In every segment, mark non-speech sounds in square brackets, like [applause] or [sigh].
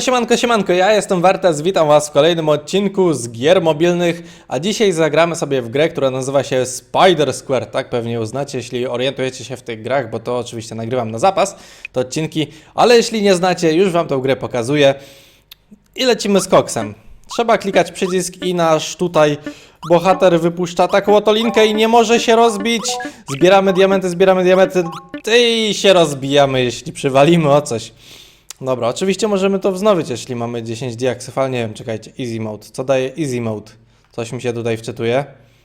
Siemanko, siemanko, ja jestem Wertes, witam was w kolejnym odcinku z gier mobilnych, a dzisiaj zagramy sobie w grę, która nazywa się Spider Square, tak pewnie uznacie, jeśli orientujecie się w tych grach, bo to oczywiście nagrywam na zapas, te odcinki, ale jeśli nie znacie, już wam tą grę pokazuję i lecimy z koksem. Trzeba klikać przycisk i nasz tutaj bohater wypuszcza taką oto linkę i nie może się rozbić. Zbieramy diamenty, zbieramy diamenty i się rozbijamy, jeśli przywalimy o coś. Dobra, oczywiście możemy to wznowić, jeśli mamy 10 diaksów, ale nie wiem, czekajcie, easy mode. Co daje easy mode? Coś mi się tutaj wczytuje.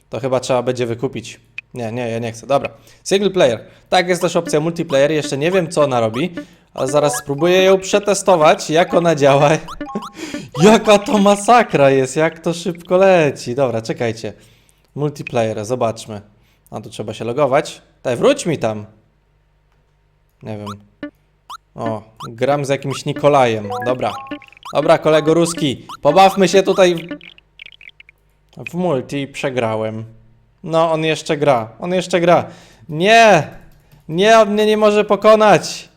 To chyba trzeba będzie wykupić. Nie, nie, ja nie chcę. Dobra. Single player. Tak, jest też opcja multiplayer. Jeszcze nie wiem, co ona robi, ale zaraz spróbuję ją przetestować, jak ona działa. [laughs] Jaka to masakra jest, jak to szybko leci. Dobra, czekajcie. Multiplayer, zobaczmy. A tu trzeba się logować. Daj, wróć mi tam. Nie wiem. O, gram z jakimś Nikolajem. Dobra. Dobra, kolego ruski. Pobawmy się tutaj w, multi. Przegrałem. No, on jeszcze gra. On jeszcze gra. Nie! Nie, on mnie nie może pokonać.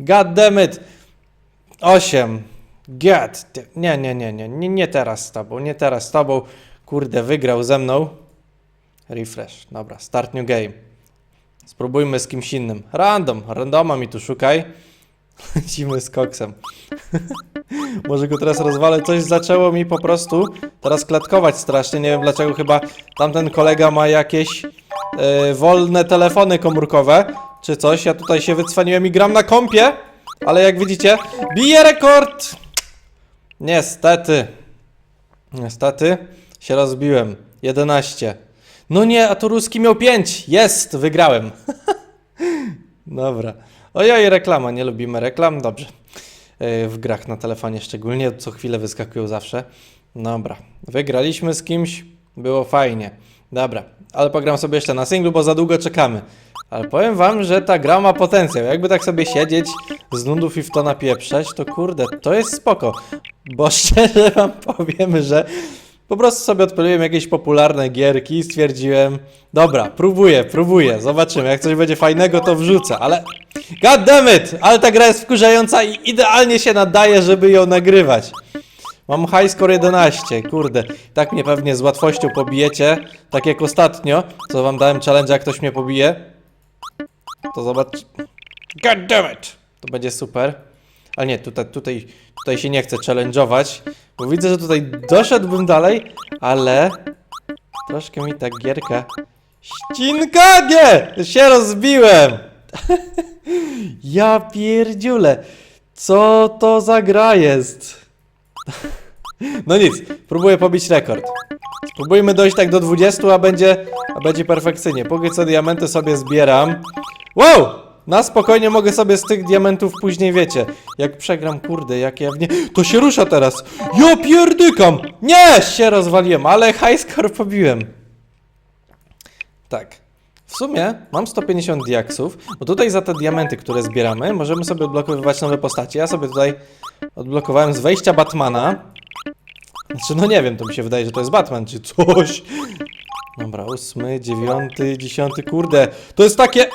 God damn it. 8. Get. Nie, nie, nie, nie, nie, nie teraz z tobą, nie teraz z tobą. Kurde, wygrał ze mną. Refresh. Dobra, start new game. Spróbujmy z kimś innym. Random. Randoma mi tu szukaj. [laughs] Lecimy z koksem. [laughs] Może go teraz rozwalę. Coś zaczęło mi po prostu teraz klatkować strasznie. Nie wiem dlaczego. Chyba tamten kolega ma jakieś e, wolne telefony komórkowe czy coś. Ja tutaj się wycwaniłem i gram na kompie. Ale jak widzicie, bije rekord! Niestety. Niestety się rozbiłem. 11. No nie, a tu ruski miał 5. Jest, wygrałem. [laughs] Dobra. Ojoj, reklama, nie lubimy reklam, dobrze. Yy, W grach na telefonie szczególnie, co chwilę wyskakują zawsze. Dobra, wygraliśmy z kimś, było fajnie. Dobra, ale pogram sobie jeszcze na singlu, bo za długo czekamy. Ale powiem wam, że ta gra ma potencjał. Jakby tak sobie siedzieć z nudów i w to napieprzeć, to kurde, to jest spoko. Bo [laughs] szczerze wam powiem, że po prostu sobie odpaliłem jakieś popularne gierki i stwierdziłem, dobra, próbuję, próbuję, zobaczymy, jak coś będzie fajnego, to wrzucę, ale god damn it, ale ta gra jest wkurzająca i idealnie się nadaje, żeby ją nagrywać. Mam high score 11, kurde, tak mnie pewnie z łatwością pobijecie, tak jak ostatnio, co wam dałem challenge, jak ktoś mnie pobije, to zobacz, god damn it, to będzie super. Ale nie, tutaj, tutaj, tutaj się nie chcę challenge'ować, bo widzę, że tutaj doszedłbym dalej, ale troszkę mi ta gierka ścinka, nie, się rozbiłem. [laughs] ja pierdziule, co to za gra jest? [laughs] no nic, próbuję pobić rekord. Spróbujmy dojść tak do 20, a będzie, a będzie perfekcyjnie. Póki co diamenty sobie zbieram. Wow! Na spokojnie mogę sobie z tych diamentów później, wiecie, jak przegram, kurde, jak ja w nie... To się rusza teraz! Ja pierdykam! Nie! Się rozwaliłem, ale high score pobiłem. Tak. W sumie mam 150 diaksów, bo tutaj za te diamenty, które zbieramy, możemy sobie odblokowywać nowe postacie. Ja sobie tutaj odblokowałem z wejścia Batmana. Znaczy, no nie wiem, to mi się wydaje, że to jest Batman, czy coś. Dobra, ósmy, dziewiąty, dziesiąty, kurde. To jest takie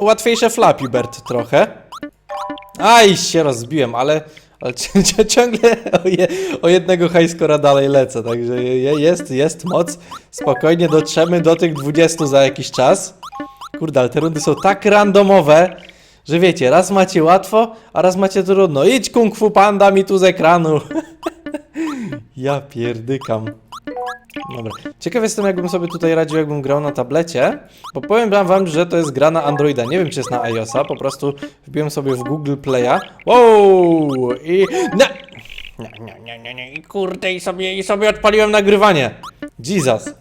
łatwiejsze Flappy Bird trochę. Aj, się rozbiłem, ale, ale [laughs] ci- ci- ciągle o, je, o jednego highscora dalej lecę, także je- jest, jest moc. Spokojnie dotrzemy do tych 20 za jakiś czas. Kurde, ale te rundy są tak randomowe, że wiecie, raz macie łatwo, a raz macie trudno. Idź kung fu panda mi tu z ekranu. [laughs] ja pierdykam. Dobra. Ciekaw jestem, jakbym sobie tutaj radził, jakbym grał na tablecie, bo powiem wam, że to jest gra na Androida. Nie wiem, czy jest na iOSa, po prostu wbiłem sobie w Google Play'a. Wow! I... Nie, nie, nie, nie, nie. I kurde, i sobie, i sobie odpaliłem nagrywanie. Jesus.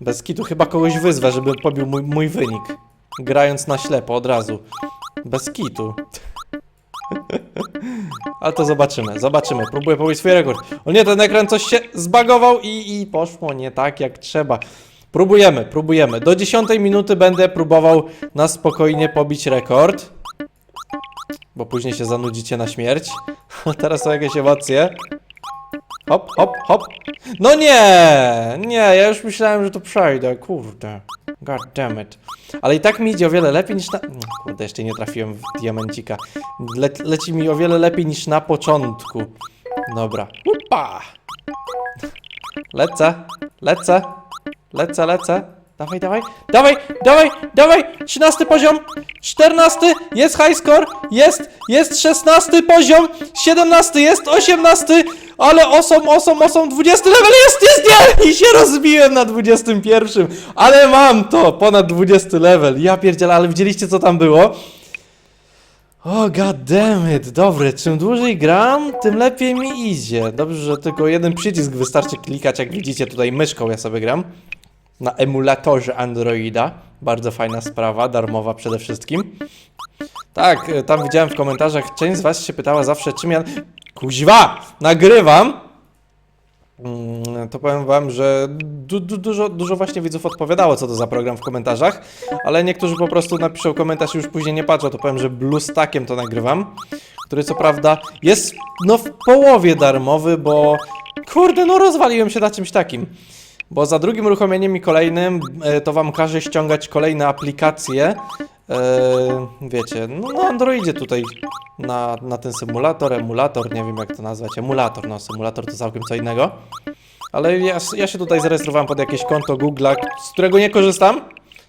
Bez kitu chyba kogoś wyzwę, żeby pobił mój, mój wynik. Grając na ślepo od razu. Bez kitu. [laughs] Ale to zobaczymy, zobaczymy. Próbuję pobić swój rekord. O nie, ten ekran coś się zbagował i, i poszło nie tak jak trzeba. Próbujemy, próbujemy. Do 10 minuty będę próbował na spokojnie pobić rekord. Bo później się zanudzicie na śmierć. [laughs] Teraz są jakieś emocje. Hop, hop, hop. No nie! Nie, ja już myślałem, że to przejdę, kurde. God damn it. Ale i tak mi idzie o wiele lepiej niż na... Mm, Kurde, jeszcze nie trafiłem w diamencika. Le leci mi o wiele lepiej niż na początku. Dobra. Upa! Lecę, lecę, lecę, lecę. Dawaj, dawaj, dawaj, dawaj, dawaj! 13 poziom, 14, jest high score, jest, jest 16 poziom, 17, jest 18, ale osom, osom, osom, 20 level jest, jest, nie! I się rozbiłem na 21, ale mam to, ponad 20 level, ja pierdzielę, ale widzieliście co tam było? O, god damn it, dobre, czym dłużej gram, tym lepiej mi idzie. Dobrze, że tylko jeden przycisk wystarczy klikać, jak widzicie tutaj myszką ja sobie gram. Na emulatorze Androida. Bardzo fajna sprawa, darmowa przede wszystkim. Tak, tam widziałem w komentarzach, część z was się pytała zawsze, czym ja... Kuźwa! Nagrywam! Mm, To powiem wam, że du du dużo, dużo właśnie widzów odpowiadało, co to za program w komentarzach, ale niektórzy po prostu napiszą komentarz i już później nie patrzą, to powiem, że BlueStackiem to nagrywam, który co prawda jest no w połowie darmowy, bo kurde, no rozwaliłem się na czymś takim. Bo za drugim uruchomieniem i kolejnym e, to wam każe ściągać kolejne aplikacje. E, wiecie, no na Androidzie tutaj na, na ten symulator, emulator, nie wiem jak to nazwać, emulator, no symulator to całkiem co innego. Ale ja, ja się tutaj zarejestrowałem pod jakieś konto Google'a, z którego nie korzystam.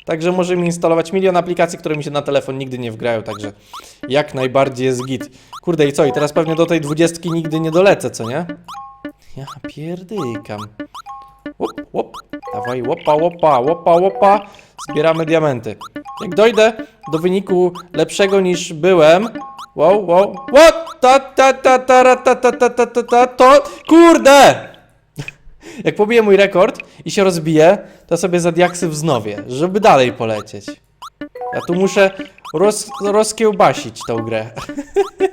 Także może mi instalować milion aplikacji, które mi się na telefon nigdy nie wgrają, także jak najbardziej jest git. Kurde i co, i teraz pewnie do tej dwudziestki nigdy nie dolecę, co nie? Ja pierdykam. Łop, łop. Dawaj, łopa, łopa, łopa, łopa. Zbieramy diamenty. Jak dojdę do wyniku lepszego niż byłem. Wow, wow. What? Ta, ta, ta, ta, ta, ta, ta, ta, ta, ta, to. Kurde! [laughs] Jak pobiję mój rekord i się rozbiję, to sobie za diaksy wznowię, żeby dalej polecieć. Ja tu muszę roz, rozkiełbasić tą grę.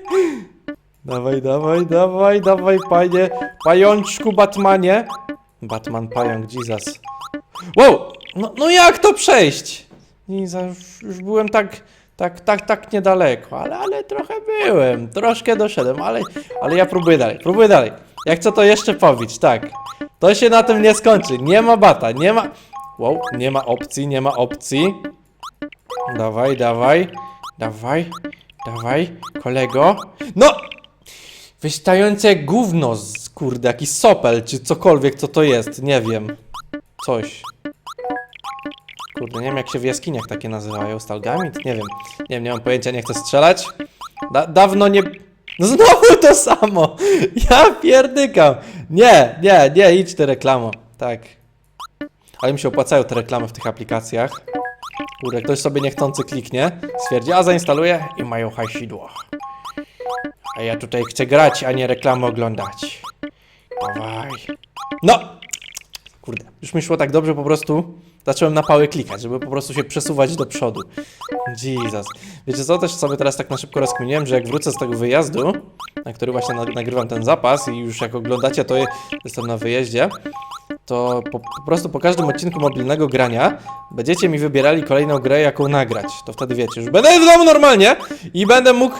[laughs] dawaj, dawaj, dawaj, dawaj, panie. Pajączku Batmanie. Batman Pająk, Jesus. Wow! No, no jak to przejść? Już, już byłem tak, tak, tak, tak niedaleko, ale, ale trochę byłem, troszkę doszedłem, ale, ale ja próbuję dalej, próbuję dalej. Jak co to jeszcze pobić, tak. To się na tym nie skończy, nie ma bata, nie ma... Wow, nie ma opcji, nie ma opcji. Dawaj, dawaj, dawaj, dawaj, kolego. No! Wystające gówno z kurde, jakiś sopel, czy cokolwiek co to jest, nie wiem. Coś. Kurde, nie wiem jak się w jaskiniach takie nazywają, stalgamit? Nie wiem. Nie wiem, nie mam pojęcia, nie chcę strzelać. Da dawno nie... No znowu [laughs] to samo! Ja pierdykam! Nie, nie, nie, idź ty reklamo. Tak. Ale mi się opłacają te reklamy w tych aplikacjach. Kurde, ktoś sobie niechcący kliknie, stwierdzi, a zainstaluje i mają hajsidło. A ja tutaj chcę grać, a nie reklamy oglądać. Dawaj. No! Kurde, już mi szło tak dobrze, po prostu zacząłem na pałę klikać, żeby po prostu się przesuwać do przodu. Jesus. Wiecie co, też sobie teraz tak na szybko rozkminiłem, że jak wrócę z tego wyjazdu, na który właśnie na- nagrywam ten zapas i już jak oglądacie, to je- jestem na wyjeździe, to po, po prostu po każdym odcinku mobilnego grania będziecie mi wybierali kolejną grę, jaką nagrać. To wtedy wiecie, już będę w domu normalnie i będę mógł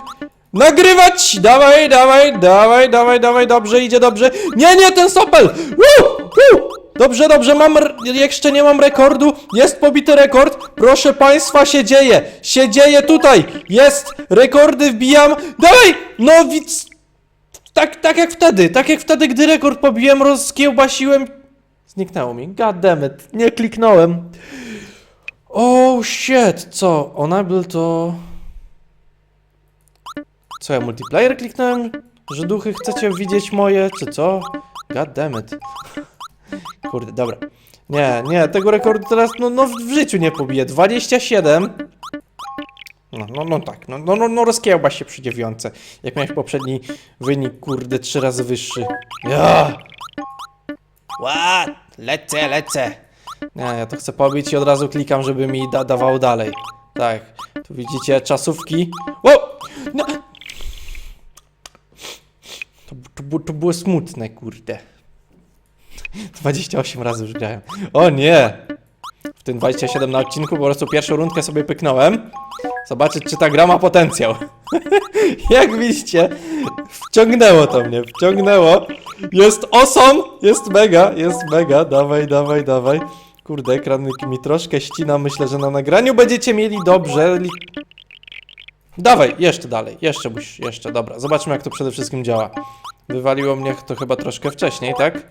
nagrywać! Dawaj, dawaj, dawaj, dawaj, dawaj, dobrze, idzie dobrze. Nie, nie, ten sopel! Woo! Woo! Dobrze, dobrze, mam, jeszcze nie mam rekordu, jest pobity rekord, proszę państwa, się dzieje, się dzieje tutaj, jest, rekordy wbijam, dawaj, no widz, tak, tak jak wtedy, tak jak wtedy, gdy rekord pobiłem, rozkiełbasiłem, zniknęło mi, god damn it, nie kliknąłem. Oh shit, co, Onable to... Co ja, multiplayer kliknąłem? Że duchy chcecie widzieć moje, czy co? God damn it. Kurde, dobra. Nie, nie, tego rekordu teraz no, no w życiu nie pobiję. 27. No, no, no tak, no, no, no, no rozkiełba się przy dziewiątce. Jak miałeś poprzedni wynik, kurde, trzy razy wyższy. Ja! Ła! Lecę, lecę! Nie, ja to chcę pobić i od razu klikam, żeby mi da dawał dalej. Tak, tu widzicie czasówki. Wow! No. To, to, było- to było smutne, kurde. 28 razy już grałem. O nie! W tym 27 na odcinku po prostu pierwszą rundkę sobie pyknąłem. Zobaczyć, czy ta gra ma potencjał. [laughs] Jak widzicie, wciągnęło to mnie, wciągnęło. Jest awesome! Jest mega, jest mega. Dawaj, dawaj, dawaj. Kurde, ekran mi troszkę ścina. Myślę, że na nagraniu będziecie mieli dobrze. Dawaj, jeszcze dalej, jeszcze musisz, jeszcze, dobra. Zobaczmy, jak to przede wszystkim działa. Wywaliło mnie to chyba troszkę wcześniej, tak?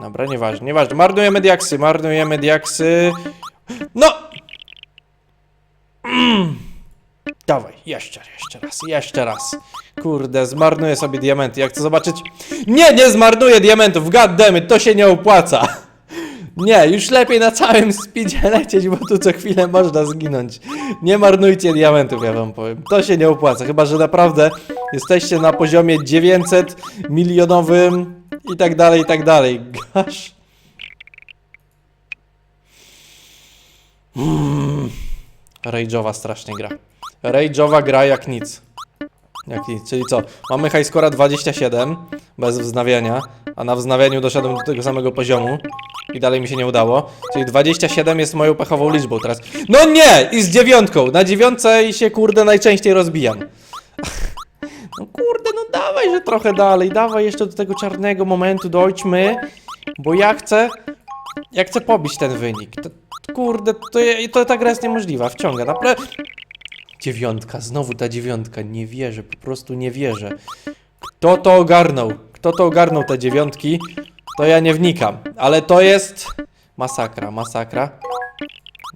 Dobra, nieważne, nieważne. Marnujemy diaksy, marnujemy diaksy. No! Mm. Dawaj, jeszcze, jeszcze raz, jeszcze raz. Kurde, zmarnuję sobie diamenty. Jak chcę zobaczyć. Nie, nie zmarnuję diamentów. Goddammit, to się nie opłaca. Nie, już lepiej na całym speedzie [laughs] lecieć, bo tu co chwilę można zginąć. Nie marnujcie diamentów, ja wam powiem. To się nie opłaca, chyba że naprawdę jesteście na poziomie 900 milionowym i tak dalej, i tak dalej. Gosh. Mm. Rage'owa strasznie gra. Rage'owa gra jak nic. Jak nic, czyli co? Mamy highscora 27 bez wznawiania, a na wznawianiu doszedłem do tego samego poziomu i dalej mi się nie udało. Czyli 27 jest moją pechową liczbą teraz. No nie! I z dziewiątką! Na dziewiątce się kurde najczęściej rozbijam. [laughs] No kurde, no dawaj, że trochę dalej, dawaj jeszcze do tego czarnego momentu dojdźmy, bo ja chcę, ja chcę pobić ten wynik. To, kurde, to, to ta gra jest niemożliwa, wciąga, naprawdę. Dziewiątka, znowu ta dziewiątka, nie wierzę, po prostu nie wierzę. Kto to ogarnął? Kto to ogarnął te dziewiątki? To ja nie wnikam, ale to jest masakra, masakra.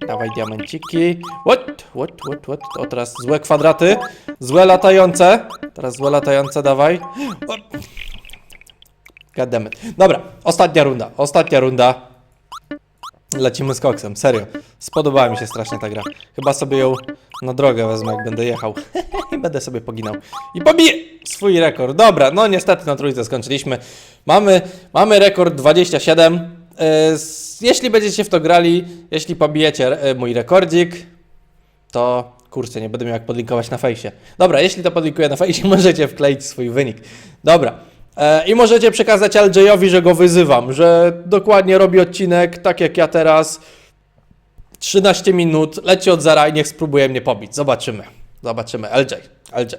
Dawaj diamenciki. What? What? What? What? O, teraz złe kwadraty. Złe latające. Teraz złe latające, dawaj. Goddammit. Dobra, ostatnia runda. Ostatnia runda. Lecimy z koksem, serio. Spodobała mi się strasznie ta gra. Chyba sobie ją na drogę wezmę, jak będę jechał. [laughs] I będę sobie poginał. I pobiję swój rekord. Dobra, no niestety na trójce skończyliśmy. Mamy, mamy rekord 27. E, Jeśli będziecie w to grali, jeśli pobijecie e, mój rekordzik, to kurczę, nie będę miał jak podlinkować na fejsie. Dobra, jeśli to podlinkuję na fejsie, [laughs] możecie wkleić swój wynik. Dobra. E, I możecie przekazać LJ-owi, że go wyzywam, że dokładnie robi odcinek tak jak ja teraz. 13 minut, leci od zera i niech spróbuje mnie pobić. Zobaczymy. Zobaczymy. LJ, LJ.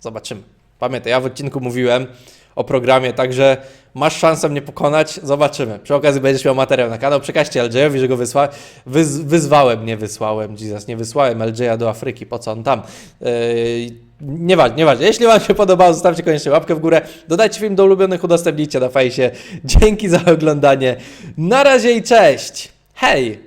Zobaczymy. Pamiętaj, ja w odcinku mówiłem o programie, także masz szansę mnie pokonać. Zobaczymy. Przy okazji będziesz miał materiał na kanał. Przekażcie LJ-owi, że go wysła... Wyz... wyzwałem, nie wysłałem. Jesus, nie wysłałem LJ-a do Afryki. Po co on tam? Yy... Nieważne, nieważne. Jeśli Wam się podobało, zostawcie koniecznie łapkę w górę. Dodajcie film do ulubionych, udostępnijcie na fejsie. Dzięki za oglądanie. Na razie i cześć. Hej!